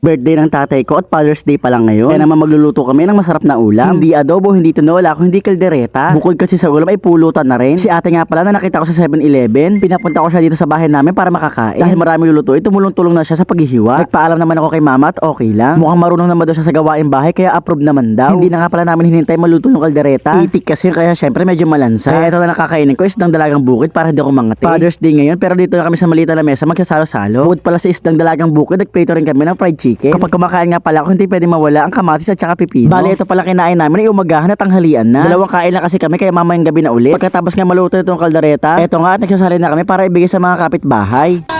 Birthday ng tatay ko at Father's Day pa lang ngayon. Kaya naman magluluto kami ng masarap na ulam. Hindi adobo, hindi tinola, kung hindi kaldereta. Bukod kasi sa ulam ay pulutan na rin. Si ate nga pala na nakita ko sa 7-Eleven, pinapunta ko siya dito sa bahay namin para makakain. Dahil marami lulutuin, tumulong-tulong na siya sa paghihiwa. Nagpaalam naman ako kay mama at okay lang. Mukhang marunong naman daw siya sa gawaing bahay kaya approve naman daw. Hindi na nga pala namin hinintay maluto yung kaldereta. Itik kasi kaya syempre medyo malansa. Kaya ito na nakakainin ko isdang dalagang bukid para hindi ako mangati. Father's Day ngayon pero dito na kami sa maliit na mesa magsasalo-salo. Bukod pala sa isdang dalagang bukid, nagprito rin kami ng fried chicken. Kapag kumakain nga pala ako, hindi pwede mawala ang kamatis at saka pipino. Bali, ito pala kinain namin ay umagahan at tanghalian na. Dalawang kain lang kasi kami kaya mamayang gabi na ulit. Pagkatapos nga maluto itong kaldereta, eto nga at nagsasali na kami para ibigay sa mga kapitbahay.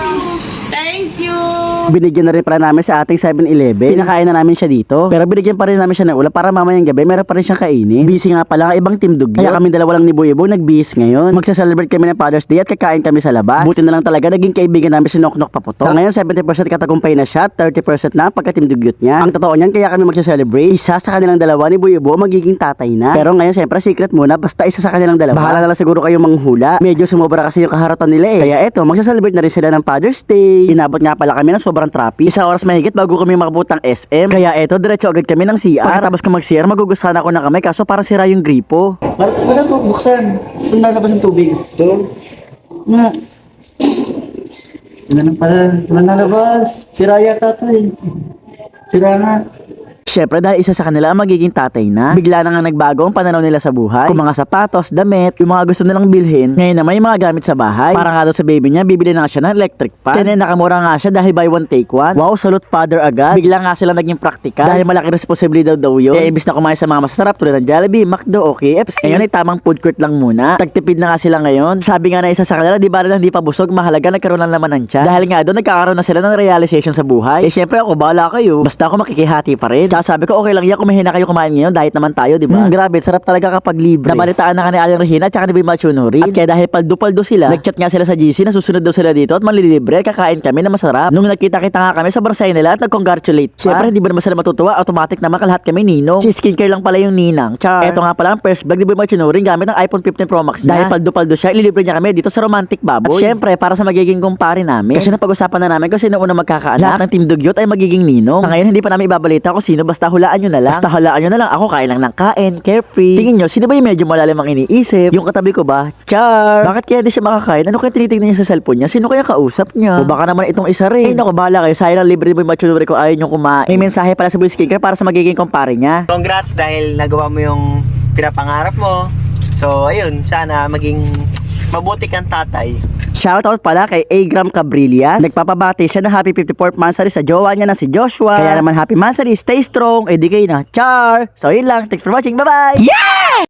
Binigyan na rin pala namin sa ating 7-Eleven. Pinakain na namin siya dito. Pero binigyan pa rin namin siya ng ulam para mamayang gabi meron pa rin siyang kainin. Busy nga pala ang ibang team dugyo. Kaya kami dalawa lang ni Boy Ibo nag-bis ngayon. Magsa-celebrate kami ng Father's Day at kakain kami sa labas. Buti na lang talaga naging kaibigan namin si Noknok Paputo. Sa ngayon 70% katagumpay na siya, 30% na ang pagka-team dugyot niya. Ang totoo niyan kaya kami magsa-celebrate. Isa sa kanilang dalawa ni Boy Ibo magiging tatay na. Pero ngayon siyempre secret muna basta isa sa kanilang dalawa. Bahala na lang siguro kayong manghula. Medyo sumobra kasi yung kaharatan nila eh. Kaya eto, magsa-celebrate na rin sila ng Father's Day. Inabot nga pala kami ng sobrang traffic. Isang oras mahigit bago kami ng SM. Kaya eto, diretso agad kami ng CR. Pagkatapos ko mag-CR, magugustuhan ako na kami kaso para sira yung gripo. Para ito pala ito, buksan. Saan nalabas ang tubig? Ito. Nga. Ano na pala? Wala nalabas. Sira yata ito eh. Sira nga. Siyempre dahil isa sa kanila ang magiging tatay na, bigla na nga nagbago ang pananaw nila sa buhay. Kung mga sapatos, damit, yung mga gusto nilang bilhin, ngayon na may mga gamit sa bahay. Para nga daw sa baby niya, bibili na nga siya ng electric fan. Kaya nakamura nga siya dahil buy one take one. Wow, salute father agad. Bigla nga sila naging practical. Dahil malaki responsibility daw daw yun. Kaya imbis na kumain sa mga masasarap tulad ng Jollibee, McDo o KFC. Ngayon ay tamang food court lang muna. Tagtipid na nga sila ngayon. Sabi nga na isa sa kanila, di ba rin hindi pa busog, mahalaga nagkaroon ng laman ng tiyan. Dahil nga doon nagkakaroon na sila ng realization sa buhay. Eh syempre ako, bahala kayo. Basta ako makikihati pa rin. Sabi ko, okay lang yan kung mahina kayo kumain ngayon, diet naman tayo, di ba? Hmm, grabe, sarap talaga kapag libre. Nabalitaan na ka ni Aling Regina at ni Bima Chunuri. At kaya dahil paldo-paldo sila, nagchat nga sila sa GC na susunod daw sila dito at manlilibre, kakain kami na masarap. Nung nagkita-kita nga kami, sobrang saya nila at nag-congratulate pa. Siyempre, hindi ba naman sila matutuwa? Automatic naman kalahat kami ninong. Si skincare lang pala yung ninang. Char. Eto nga pala ang first vlog ni Bima Chunuri gamit ng iPhone 15 Pro Max niya. Dahil paldo-paldo siya, ililibre niya kami dito sa Romantic Baboy. At syempre, para sa magiging kumpare namin. Kasi napag-usapan na namin kung sino una magkakaanak. Lahat ng Team Dugyot ay magiging ninong. Sa ngayon, hindi pa namin ibabalita kung sino, basta hulaan nyo na lang. Basta hulaan nyo na lang. Ako kain lang ng kain, carefree. Tingin nyo, sino ba yung medyo malalim ang iniisip? Yung katabi ko ba? Char! Bakit kaya di siya makakain? Ano kaya tinitignan niya sa cellphone niya? Sino kaya kausap niya? O baka naman itong isa rin. Ay, naku, bahala kayo. Sayang libre mo yung machuluri ko ayaw nyo kumain. May mensahe pala sa Boy Skincare para sa magiging kumpare niya. Congrats dahil nagawa mo yung pinapangarap mo. So, ayun, sana maging mabuti kang tatay. Shoutout pala kay Agram Cabrillas. Nagpapabati siya ng happy 54th monthsary sa jowa niya na si Joshua. Kaya naman happy monthsary, stay strong, eh di kayo na. Char! So yun lang, thanks for watching, bye bye! Yeah!